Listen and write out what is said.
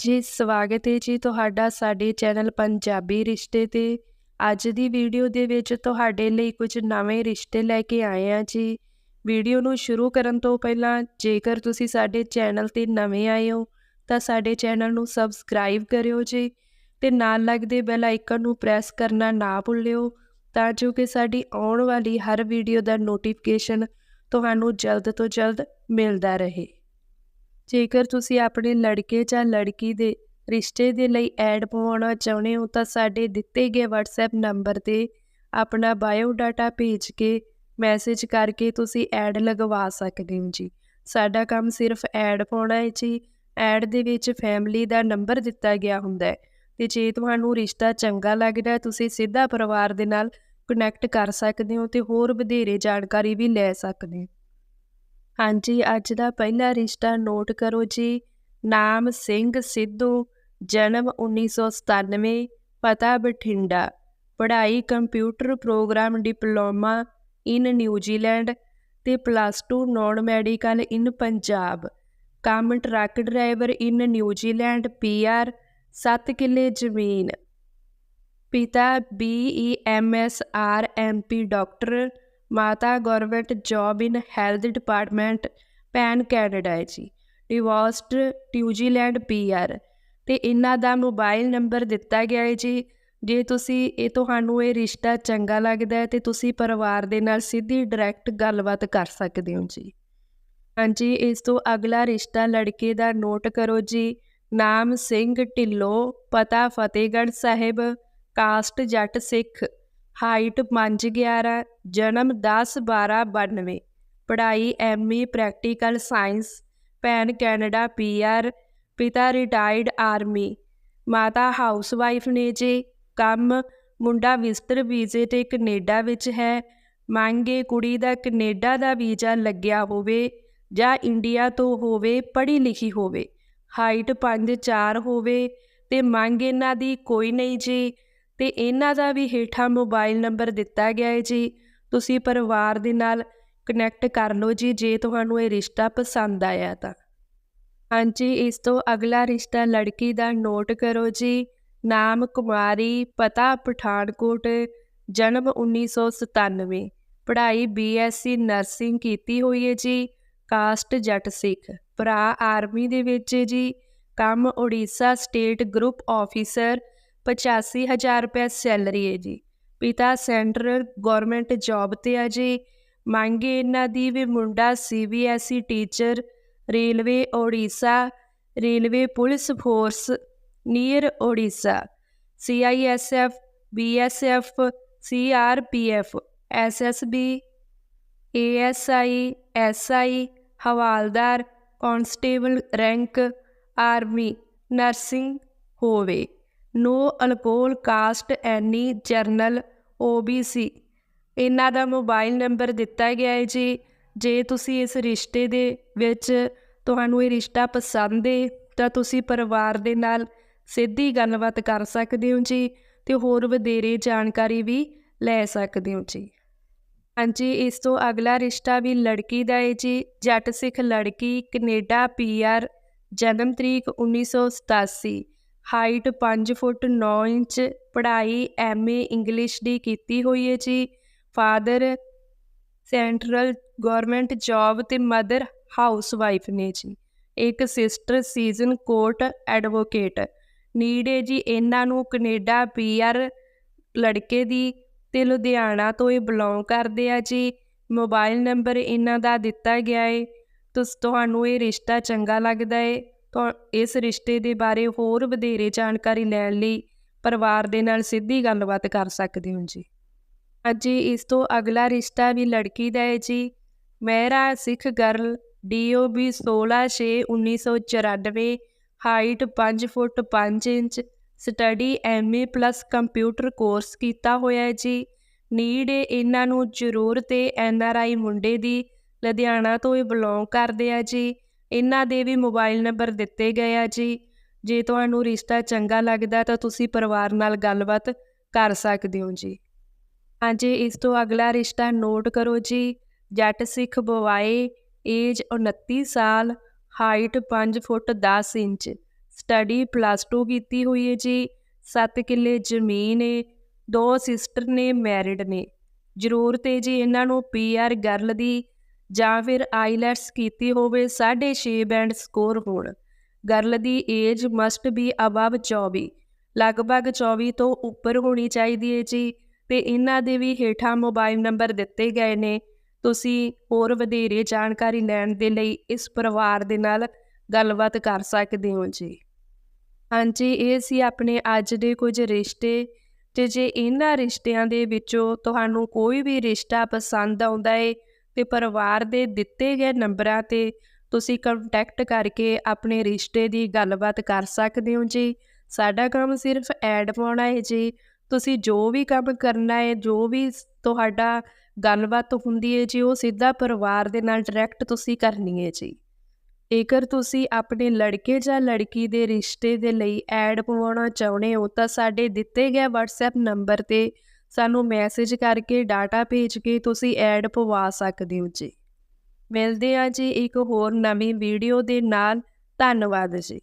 ਜੀ, ਸਵਾਗਤ ਹੈ ਜੀ ਤੁਹਾਡਾ ਸਾਡੇ ਚੈਨਲ ਪੰਜਾਬੀ ਰਿਸ਼ਤੇ ਤੇ। ਅੱਜ ਦੀ ਵੀਡੀਓ ਦੇ ਵਿੱਚ ਤੁਹਾਡੇ ਲਈ ਕੁਝ ਨਵੇਂ ਰਿਸ਼ਤੇ ਲੈ ਕੇ ਆਏ ਆ ਜੀ। ਵੀਡੀਓ ਨੂੰ ਸ਼ੁਰੂ ਕਰਨ ਤੋਂ ਪਹਿਲਾਂ ਜੇਕਰ ਤੁਸੀਂ ਸਾਡੇ ਚੈਨਲ ਤੇ ਨਵੇਂ ਆਏ ਹੋ, ਤਾਂ ਸਾਡੇ ਚੈਨਲ ਨੂੰ ਸਬਸਕ੍ਰਾਈਬ ਕਰਿਓ ਜੀ ਤੇ ਨਾਲ ਲੱਗਦੇ ਬੈਲ ਆਈਕਨ ਨੂੰ ਪ੍ਰੈਸ ਕਰਨਾ ਨਾ ਭੁੱਲਿਓ ਤਾਂ ਜੋ ਕਿ ਸਾਡੀ ਆਉਣ ਵਾਲੀ ਹਰ ਵੀਡੀਓ ਦਾ ਨੋਟੀਫਿਕੇਸ਼ਨ ਤੁਹਾਨੂੰ ਜਲਦ ਤੋਂ ਜਲਦ ਮਿਲਦਾ ਰਹੇ। ਜੇਕਰ ਤੁਸੀਂ ਆਪਣੇ ਲੜਕੇ ਜਾਂ ਲੜਕੀ ਦੇ ਰਿਸ਼ਤੇ ਦੇ ਲਈ ਐਡ ਪਵਾਉਣਾ ਚਾਹੁੰਦੇ ਹੋ, ਤਾਂ ਸਾਡੇ ਦਿੱਤੇ ਗਏ WhatsApp ਨੰਬਰ ਤੇ ਆਪਣਾ ਬਾਇਓ ਡਾਟਾ ਭੇਜ ਕੇ ਮੈਸੇਜ ਕਰਕੇ ਤੁਸੀਂ ਐਡ ਲਗਵਾ ਸਕਦੇ ਹੋ ਜੀ। ਸਾਡਾ ਕੰਮ ਸਿਰਫ ਐਡ ਪਾਉਣਾ ਹੈ ਜੀ। ਐਡ ਦੇ ਵਿੱਚ ਫੈਮਿਲੀ ਦਾ ਨੰਬਰ ਦਿੱਤਾ ਗਿਆ ਹੁੰਦਾ ਹੈ ਤੇ ਜੇ ਤੁਹਾਨੂੰ ਰਿਸ਼ਤਾ ਚੰਗਾ ਲੱਗਦਾ ਤੁਸੀਂ ਸਿੱਧਾ ਪਰਿਵਾਰ ਦੇ ਨਾਲ ਕਨੈਕਟ ਕਰ ਸਕਦੇ ਹੋ ਤੇ ਹੋਰ ਵਧੇਰੇ ਜਾਣਕਾਰੀ ਵੀ ਲੈ ਸਕਦੇ ਹੋ। ਹਾਂਜੀ, ਅੱਜ ਦਾ ਪਹਿਲਾ ਰਿਸ਼ਤਾ ਨੋਟ ਕਰੋ ਜੀ। ਨਾਮ ਸਿੰਘ ਸਿੱਧੂ, ਜਨਮ 1997 ਪਤਾ ਬਠਿੰਡਾ। ਪੜ੍ਹਾਈ computer program diploma in New Zealand ਤੇ plus 2 non medical in Punjab. ਕੰਮ truck driver in New Zealand, PR 7 ਕਿੱਲੇ ਜ਼ਮੀਨ। ਪਿਤਾ BE MS R MP doctor ਮਾਤਾ government job in health department PAN Canada ਹੈ ਜੀ। Divorced New Zealand PR. ਤੇ ਇਹਨਾਂ ਦਾ ਮੋਬਾਈਲ ਨੰਬਰ ਦਿੱਤਾ ਗਿਆ ਹੈ ਜੀ। ਜੇ ਤੁਸੀਂ, ਇਹ ਤੁਹਾਨੂੰ ਇਹ ਰਿਸ਼ਤਾ ਚੰਗਾ ਲੱਗਦਾ ਹੈ ਤੇ ਤੁਸੀਂ ਪਰਿਵਾਰ ਦੇ ਨਾਲ ਸਿੱਧੀ ਡਾਇਰੈਕਟ ਗੱਲਬਾਤ ਕਰ ਸਕਦੇ ਹੋ ਜੀ। ਹਾਂਜੀ, ਇਸ ਤੋਂ ਅਗਲਾ ਰਿਸ਼ਤਾ ਲੜਕੇ ਦਾ ਨੋਟ ਕਰੋ ਜੀ। ਨਾਮ ਸਿੰਘ ਢਿੱਲੋਂ, ਪਤਾ ਫਤਿਹਗੜ੍ਹ ਸਾਹਿਬ, ਕਾਸਟ ਜੱਟ ਸਿੱਖ। ਹਾਈਟ 5'11 ਜਨਮ 10/12/92 ਪੜ੍ਹਾਈ ਐਮਏ ਪ੍ਰੈਕਟੀਕਲ ਸਾਇੰਸ ਭੈਣ ਕੈਨੇਡਾ ਪੀਆਰ ਪਿਤਾ ਰਿਟਾਇਰਡ ਆਰਮੀ ਮਾਤਾ ਹਾਊਸਵਾਈਫ ਨੇ ਜੀ ਕੰਮ, ਮੁੰਡਾ ਵਿਜ਼ਟਰ ਵੀਜ਼ੇ ਤੇ ਕੈਨੇਡਾ ਵਿੱਚ ਹੈ, ਮੰਗੇ ਕੁੜੀ ਦਾ ਕੈਨੇਡਾ ਦਾ ਵੀਜ਼ਾ ਲੱਗਿਆ ਹੋਵੇ ਜਾਂ ਇੰਡੀਆ ਤੋਂ ਹੋਵੇ, ਪੜ੍ਹੀ ਲਿਖੀ ਹੋਵੇ। ਹਾਈਟ 5'4 ਹੋਵੇ ਤੇ ਮੰਗ ਇਹਨਾਂ ਦੀ ਕੋਈ ਨਹੀਂ ਜੀ ਤੇ ਇਹਨਾਂ ਦਾ ਵੀ ਹੇਠਾਂ ਮੋਬਾਈਲ ਨੰਬਰ ਦਿੱਤਾ ਗਿਆ ਹੈ ਜੀ। ਤੁਸੀਂ ਪਰਿਵਾਰ ਦੇ ਨਾਲ ਕਨੈਕਟ ਕਰ ਲਓ ਜੀ, ਜੇ ਤੁਹਾਨੂੰ ਇਹ ਰਿਸ਼ਤਾ ਪਸੰਦ ਆਇਆ ਤਾਂ। ਹਾਂਜੀ, ਇਸ ਤੋਂ ਅਗਲਾ ਰਿਸ਼ਤਾ ਲੜਕੀ ਦਾ ਨੋਟ ਕਰੋ ਜੀ। ਨਾਮ ਕੁਮਾਰੀ, ਪਤਾ ਪਠਾਨਕੋਟ, ਜਨਮ 1997 ਪੜ੍ਹਾਈ ਬੀਐਸਸੀ ਨਰਸਿੰਗ ਕੀਤੀ ਹੋਈ ਹੈ ਜੀ। ਕਾਸਟ ਜੱਟ ਸਿੱਖ। ਭਰਾ ਆਰਮੀ ਦੇ ਵਿੱਚ ਜੀ। ਕੰਮ ਓਡੀਸ਼ਾ ਸਟੇਟ ਗਰੁੱਪ ਆਫੀਸਰ 85000 ਰੁਪਏ ਸੈਲਰੀ ਹੈ ਜੀ। ਪਿਤਾ ਸੈਂਟਰਲ ਗਵਰਨਮੈਂਟ ਜੌਬ ਤੇ ਆ ਜੀ। ਮੰਗੇ ਇਹਨਾਂ ਦੀ ਵੀ ਮੁੰਡਾ CBSE teacher, railway Odisha railway police force, near Odisha CISF BSF CRPF SSB ASI SI havildar, constable rank, army, nursing ਹੋਵੇ। No alcohol caste any general OBC. ਇਹਨਾਂ ਦਾ ਮੋਬਾਈਲ ਨੰਬਰ ਦਿੱਤਾ ਗਿਆ ਹੈ ਜੀ। ਜੇ ਤੁਸੀਂ ਇਸ ਰਿਸ਼ਤੇ ਦੇ ਵਿੱਚ ਤੁਹਾਨੂੰ ਇਹ ਰਿਸ਼ਤਾ ਪਸੰਦ ਹੈ ਤਾਂ ਤੁਸੀਂ ਪਰਿਵਾਰ ਦੇ ਨਾਲ ਸਿੱਧੀ ਗੱਲਬਾਤ ਕਰ ਸਕਦੇ ਹੋ ਜੀ ਤੇ ਹੋਰ ਵਧੇਰੇ ਜਾਣਕਾਰੀ ਵੀ ਲੈ ਸਕਦੇ ਹੋ ਜੀ। ਹਾਂਜੀ, ਇਸ ਤੋਂ ਅਗਲਾ ਰਿਸ਼ਤਾ ਵੀ ਲੜਕੀ ਦਾ ਹੈ ਜੀ। ਜੱਟ ਸਿੱਖ ਲੜਕੀ ਕੈਨੇਡਾ ਪੀਆਰ ਜਨਮ ਤਰੀਕ 1987 ਹਾਈਟ 5 ਫੁੱਟ 9 ਇੰਚ, ਪੜ੍ਹਾਈ ਐਮਏ ਇੰਗਲਿਸ਼ ਦੀ ਕੀਤੀ ਹੋਈ ਹੈ ਜੀ। ਫਾਦਰ ਸੈਂਟਰਲ ਗਵਰਨਮੈਂਟ ਜੌਬ ਤੇ ਮਦਰ ਹਾਊਸ ਵਾਈਫ ਨੇ ਜੀ। ਇੱਕ sister session court advocate. Need ਹੈ ਜੀ ਇਹਨਾਂ ਨੂੰ ਕੈਨੇਡਾ ਪੀਆਰ ਲੜਕੇ ਦੀ ਤੇ ਲੁਧਿਆਣਾ ਤੋਂ ਇਹ ਬਿਲੋਂਗ ਕਰਦੇ ਆ ਜੀ। ਮੋਬਾਈਲ ਨੰਬਰ ਇਹਨਾਂ ਦਾ ਦਿੱਤਾ ਗਿਆ ਏ। ਤੁਸ, ਤੁਹਾਨੂੰ ਇਹ ਰਿਸ਼ਤਾ ਚੰਗਾ ਲੱਗਦਾ ਏ। ਤਾਂ ਇਸ ਰਿਸ਼ਤੇ ਦੇ ਬਾਰੇ ਹੋਰ ਵਧੇਰੇ ਜਾਣਕਾਰੀ ਲੈਣ ਲਈ ਪਰਿਵਾਰ ਦੇ ਨਾਲ ਸਿੱਧੀ ਗੱਲਬਾਤ ਕਰ ਸਕਦੇ ਹੋ ਜੀ। ਅੱਜ ਇਸ ਤੋਂ ਅਗਲਾ ਰਿਸ਼ਤਾ ਵੀ ਲੜਕੀ ਦਾ ਹੈ ਜੀ। Mehra Sikh girl DOB 16/6/1994 height 5 foot 5 inch, study MA plus computer course ਕੀਤਾ ਹੋਇਆ ਹੈ ਜੀ। ਨੀਡ ਇਹਨਾਂ ਨੂੰ ਜ਼ਰੂਰਤ ਹੈ ਐਨਆਰਆਈ ਮੁੰਡੇ ਦੀ, ਲੁਧਿਆਣਾ ਤੋਂ ਇਹ ਬਿਲੋਂਗ ਕਰਦੇ ਆ ਜੀ। ਇਹਨਾਂ ਦੇ ਵੀ ਮੋਬਾਈਲ ਨੰਬਰ ਦਿੱਤੇ ਗਏ ਆ ਜੀ। ਜੇ ਤੁਹਾਨੂੰ ਰਿਸ਼ਤਾ ਚੰਗਾ ਲੱਗਦਾ ਤਾਂ ਤੁਸੀਂ ਪਰਿਵਾਰ ਨਾਲ ਗੱਲਬਾਤ ਕਰ ਸਕਦੇ ਹੋ ਜੀ। ਹਾਂਜੀ, ਇਸ ਤੋਂ ਅਗਲਾ ਰਿਸ਼ਤਾ ਨੋਟ ਕਰੋ ਜੀ। ਜੱਟ ਸਿੱਖ ਬਵਾਏ ਏਜ 29 ਸਾਲ, height 5 foot 10 inch, study plus 2 ਕੀਤੀ ਹੋਈ ਹੈ ਜੀ। 7 ਕਿੱਲੇ ਜ਼ਮੀਨ ਹੈ, ਦੋ ਸਿਸਟਰ ਨੇ, ਮੈਰਿਡ ਨੇ। ਜ਼ਰੂਰਤ ਹੈ ਜੀ ਇਹਨਾਂ ਨੂੰ ਪੀਆਰ ਗਰਲ ਦੀ ਜਾਂ ਫਿਰ ਆਈਲੈਟਸ ਕੀਤੀ ਹੋਵੇ 6.5 ਬੈਂਡ ਸਕੋਰ ਹੋਣ। ਗਰਲ ਦੀ ਏਜ ਮਸਟ ਬੀ ਅਬਵ 24 ਲਗਭਗ 24 ਤੋਂ ਉੱਪਰ ਹੋਣੀ ਚਾਹੀਦੀ ਹੈ ਜੀ। ਤੇ ਇਹਨਾਂ ਦੇ ਵੀ ਹੇਠਾਂ ਮੋਬਾਈਲ ਨੰਬਰ ਦਿੱਤੇ ਗਏ ਨੇ। ਤੁਸੀਂ ਹੋਰ ਵਧੇਰੇ ਜਾਣਕਾਰੀ ਲੈਣ ਦੇ ਲਈ ਇਸ ਪਰਿਵਾਰ ਦੇ ਨਾਲ ਗੱਲਬਾਤ ਕਰ ਸਕਦੇ ਹੋ ਜੀ। ਹਾਂਜੀ, ਇਹ ਸੀ ਆਪਣੇ ਅੱਜ ਦੇ ਕੁਝ ਰਿਸ਼ਤੇ। ਤੇ ਜੇ ਇਹਨਾਂ ਰਿਸ਼ਤਿਆਂ ਦੇ ਵਿੱਚੋਂ ਤੁਹਾਨੂੰ ਕੋਈ ਵੀ ਰਿਸ਼ਤਾ ਪਸੰਦ ਆਉਂਦਾ ਏ ਤੇ ਪਰਿਵਾਰ ਦੇ ਦਿੱਤੇ ਗਏ ਨੰਬਰਾਂ ਤੇ ਤੁਸੀਂ ਕੰਟੈਕਟ ਕਰਕੇ ਆਪਣੇ ਰਿਸ਼ਤੇ ਦੀ ਗੱਲਬਾਤ ਕਰ ਸਕਦੇ ਹੋ ਜੀ। ਸਾਡਾ ਕੰਮ ਸਿਰਫ ਐਡ ਪਾਉਣਾ ਹੈ ਜੀ। ਤੁਸੀਂ ਜੋ ਵੀ ਕੰਮ ਕਰਨਾ ਹੈ, ਜੋ ਵੀ ਤੁਹਾਡਾ ਗੱਲਬਾਤ ਹੁੰਦੀ ਹੈ ਜੀ, ਉਹ ਸਿੱਧਾ ਪਰਿਵਾਰ ਦੇ ਨਾਲ ਡਾਇਰੈਕਟ ਤੁਸੀਂ ਕਰਨੀ ਹੈ ਜੀ। ਜੇਕਰ ਤੁਸੀਂ ਆਪਣੇ ਲੜਕੇ ਜਾਂ ਲੜਕੀ ਦੇ ਰਿਸ਼ਤੇ ਦੇ ਲਈ ਐਡ ਪਵਾਉਣਾ ਚਾਹੁੰਦੇ ਹੋ, ਤਾਂ ਸਾਡੇ ਦਿੱਤੇ ਗਏ WhatsApp ਨੰਬਰ ਤੇ ਸਾਨੂੰ ਮੈਸੇਜ ਕਰਕੇ ਡਾਟਾ ਭੇਜ ਕੇ ਤੁਸੀਂ ਐਡ ਪਵਾ ਸਕਦੇ ਹੋ ਜੀ। ਮਿਲਦੇ ਆ ਜੀ ਇੱਕ ਹੋਰ ਨਵੀਂ ਵੀਡੀਓ ਦੇ ਨਾਲ। ਧੰਨਵਾਦ ਜੀ।